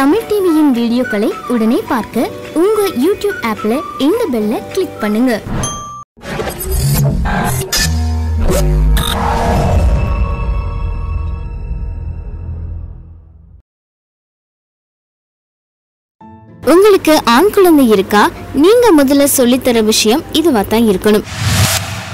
தமிழ் டிவியின் வீடியோக்களை உடனே பார்க்க உங்க யூடியூப் ஆப்ல இந்த பெல்ல கிளிக் பண்ணுங்க. உங்களுக்கு ஆண் குழந்தை இருக்கா? நீங்க முதல்ல சொல்லித்தர விஷயம் இதுவா தான் இருக்கணும்.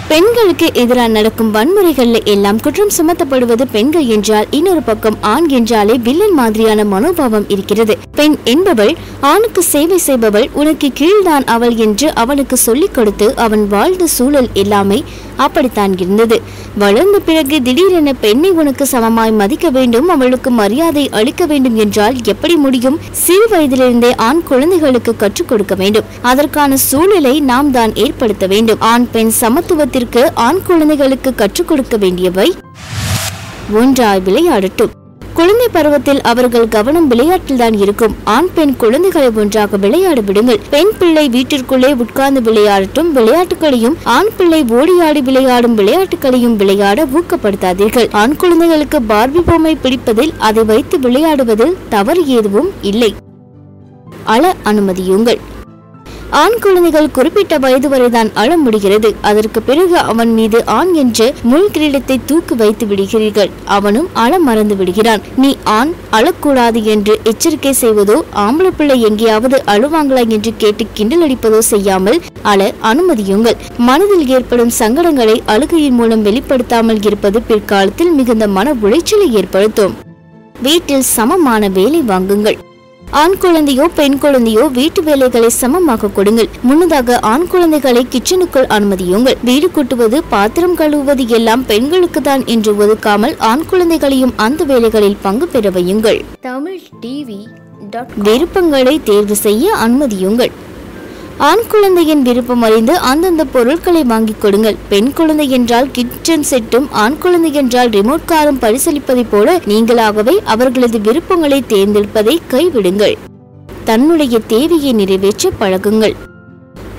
பெண்களுக்கு எதிராக நடக்கும் வன்முறைகள்ல எல்லாம் குற்றம் சுமத்தப்படுவது பெண்கள் என்றால் இன்னொரு பக்கம் ஆண் என்றாலே வில்லன் மாதிரியான மனோபாவம் இருக்கிறது. பெண் என்பவள் ஆணுக்கு சேவை செய்பவள் உனக்கு கீழ்தான் அவள் என்று அவனுக்கு சொல்லிக் கொடுத்து அவன் வாழ்ந்த சூழல் எல்லாமே அப்படித்தான் இருந்தது. வளர்ந்த பிறகு திடீரென பெண்ணை உனக்கு சமமாய் மதிக்க வேண்டும் அவளுக்கு மரியாதை அளிக்க வேண்டும் என்றால் எப்படி முடியும்? சிறு வயதிலிருந்தே ஆண் குழந்தைகளுக்கு கற்றுக் கொடுக்க வேண்டும். அதற்கான சூழலை நாம் தான் ஏற்படுத்த வேண்டும். ஆண் பெண் காலத்திற்கு ஆண் குழந்தைகளுக்கு கற்றுக் கொடுக்க வேண்டியவை ஒன்றாய் விளையாடட்டும். குழந்தை பருவத்தில் அவர்கள் கவனம் விளையாட்டில் தான் இருக்கும். ஆண் பெண் குழந்தைகளை ஒன்றாக விளையாட விடுங்கள். பெண் பிள்ளை வீட்டிற்குள்ளே உட்கார்ந்து விளையாடட்டும். விளையாட்டுகளையும் ஆண் பிள்ளை ஓடியாடி விளையாடும் விளையாட்டுகளையும் விளையாட ஊக்கப்படுத்தாதீர்கள். ஆண் குழந்தைகளுக்கு பார்பி பொம்மை பிடிப்பதில் அதை வைத்து விளையாடுவதில் தவறு எதுவும் இல்லை. அழ அனுமதியுங்கள். ஆண் குழந்தைகள் குறிப்பிட்ட வயது வரைதான் அழ முடிகிறது. அதற்கு பிறகு அவன் மீது ஆண் என்று முள் கிரீடத்தை தூக்கி வைத்து விடுகிறீர்கள். அவனும் அழ மறந்து விடுகிறான். நீ ஆண் அழக்கூடாது என்று எச்சரிக்கை செய்வதோ ஆம்பளை பிள்ளை எங்கேயாவது அழுவாங்களா என்று கேட்டு கிண்டல் அடிப்பதோ செய்யாமல் அழ அனுமதியுங்கள். மனதில் ஏற்படும் சங்கடங்களை அழுகையின் மூலம் வெளிப்படுத்தாமல் இருப்பது பிற்காலத்தில் மிகுந்த மன உளைச்சலை ஏற்படுத்தும். வீட்டில் சமமான வேலை வாங்குங்கள். ஆண் குழந்தையோ பெண் குழந்தையோ வீட்டு வேலைகளை சமமாக கொடுங்கள். முன்னதாக ஆண் குழந்தைகளை கிச்சனுக்குள் அனுமதியுங்கள். வீடு கூட்டுவது பாத்திரம் கழுவுவது எல்லாம் பெண்களுக்கு தான் என்று ஒதுக்காமல் ஆண் குழந்தைகளையும் அந்த வேலைகளில் பங்கு பெற வையுங்கள். தமிழ் டிவி விருப்பங்களை தேர்வு செய்ய அனுமதியுங்கள். ஆண் குழந்தையின் விருப்பம் அறிந்து அந்தந்த பொருட்களை வாங்கிக் கொடுங்கள். பெண் குழந்தை என்றால் கிச்சன் செட்டும் ஆண் குழந்தை என்றால் ரிமோட் காரும் பரிசளிப்பதைப் போல நீங்களாகவே அவர்களது விருப்பங்களை தேர்ந்தெடுப்பதை கைவிடுங்கள். தன்னுடைய தேவையை நிறைவேற்ற பழகுங்கள்.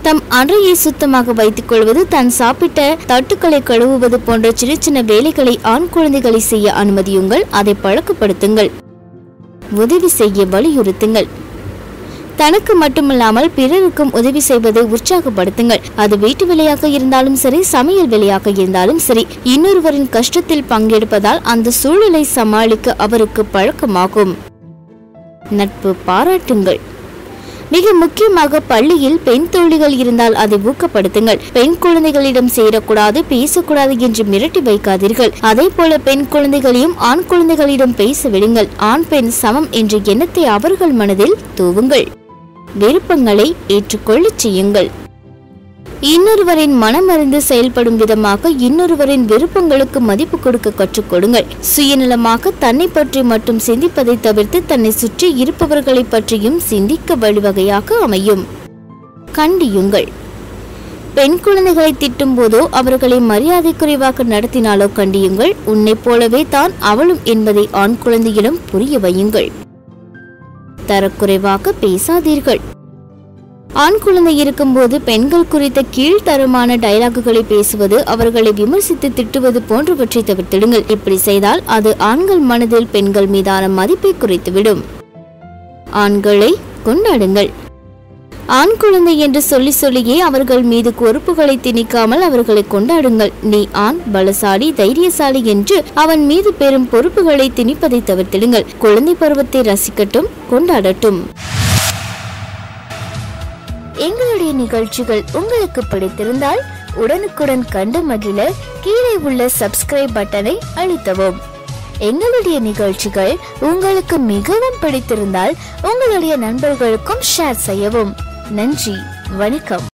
தம் அறையை சுத்தமாக வைத்துக் கொள்வது தன் சாப்பிட்ட தட்டுக்களை கழுவுவது போன்ற சின்ன சின்ன வேலைகளை ஆண் குழந்தைகளை செய்ய அனுமதியுங்கள். அதை பழக்கப்படுத்துங்கள். உதவி செய்ய வலியுறுத்துங்கள். தனக்கு மட்டுமில்லாமல் பிறருக்கும் உதவி செய்வதை உற்சாகப்படுத்துங்கள். அது வீட்டு வேலையாக இருந்தாலும் சரி சமையல் வேலையாக இருந்தாலும் சரி இன்னொருவரின் கஷ்டத்தில் பங்கெடுப்பதால் அந்த சூழலை சமாளிக்க அவருக்கு பழக்கமாகும். நட்பு பாராட்டுங்கள். மிக முக்கியமாக பள்ளியில் பெண் தோழிகள் இருந்தால் அதை ஊக்கப்படுத்துங்கள். பெண் குழந்தைகளிடம் சேரக்கூடாது பேசக்கூடாது என்று மிரட்டி வைக்காதீர்கள். அதே போல பெண் குழந்தைகளையும் ஆண் குழந்தைகளிடம் பேச விடுங்கள். ஆண் பெண் சமம் என்ற எண்ணத்தை அவர்கள் மனதில் தூவுங்கள். விருப்பங்களை ஏற்றுக்கொள்ளச் செய்யுங்கள். இன்னொருவரின் மனமறிந்து செயல்படும் விதமாக இன்னொருவரின் விருப்பங்களுக்கு மதிப்பு கொடுக்க கற்றுக் கொடுங்கள். சுயநலமாக தன்னை பற்றி மட்டும் சிந்திப்பதை தவிர்த்து தன்னை சுற்றி இருப்பவர்களை பற்றியும் சிந்திக்க வழிவகையாக அமையும். கண்டியுங்கள். பெண் குழந்தைகளை திட்டும் போதோ அவர்களை மரியாதை குறைவாக நடத்தினாலோ கண்டியுங்கள். உன்னைப் போலவே தான் அவளும் என்பதை ஆண் குழந்தையிடம் புரிய வையுங்கள். தரக்குறைவாக பேசாதீர்கள். ஆண் குழந்தை இருக்கும்போது பெண்கள் குறித்த கீழ்த்தரமான டைலாக்குகளை பேசுவது அவர்களை விமர்சித்து திட்டுவது போன்றவற்றை தவிர்த்திடுங்கள். இப்படி செய்தால் அது ஆண்கள் மனதில் பெண்கள் மீதான மதிப்பை குறைத்துவிடும். ஆண்களை கொண்டாடுங்கள். ஆண் குழந்தை என்று சொல்லி சொல்லியே அவர்கள் மீது பொறுப்புகளை திணிக்காமல் அவர்களை கொண்டாடுங்கள். நீ ஆண் பலசாலி தைரியசாலி என்று அவன் மீது பெரும் பொறுப்புகளை திணிப்பதை தவிர்த்திடுங்கள். குழந்தை பருவத்தை ரசிக்கட்டும் கொண்டாடட்டும். எங்களுடைய நிகழ்ச்சிகள் உங்களுக்கு பிடித்திருந்தால் உடனுக்குடன் கண்டு மகிழ கீழே உள்ள சப்ஸ்கிரைப் பட்டனை அழுத்தவும். எங்களுடைய நிகழ்ச்சிகள் உங்களுக்கு மிகவும் பிடித்திருந்தால் உங்களுடைய நண்பர்களுக்கும் ஷேர் செய்யவும். நன்றி வணக்கம்.